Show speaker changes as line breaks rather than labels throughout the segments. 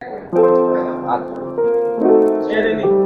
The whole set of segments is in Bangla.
ডিসপ্লে দেখুন ক্যামেরা আমি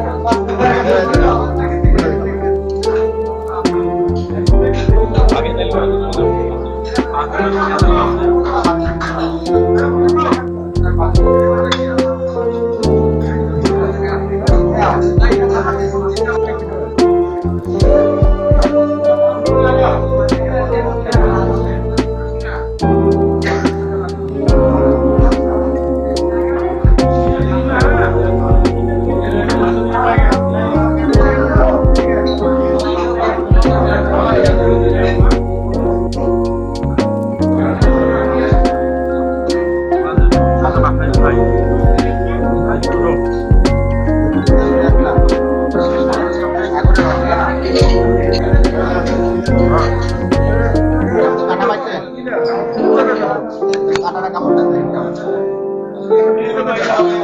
打开啊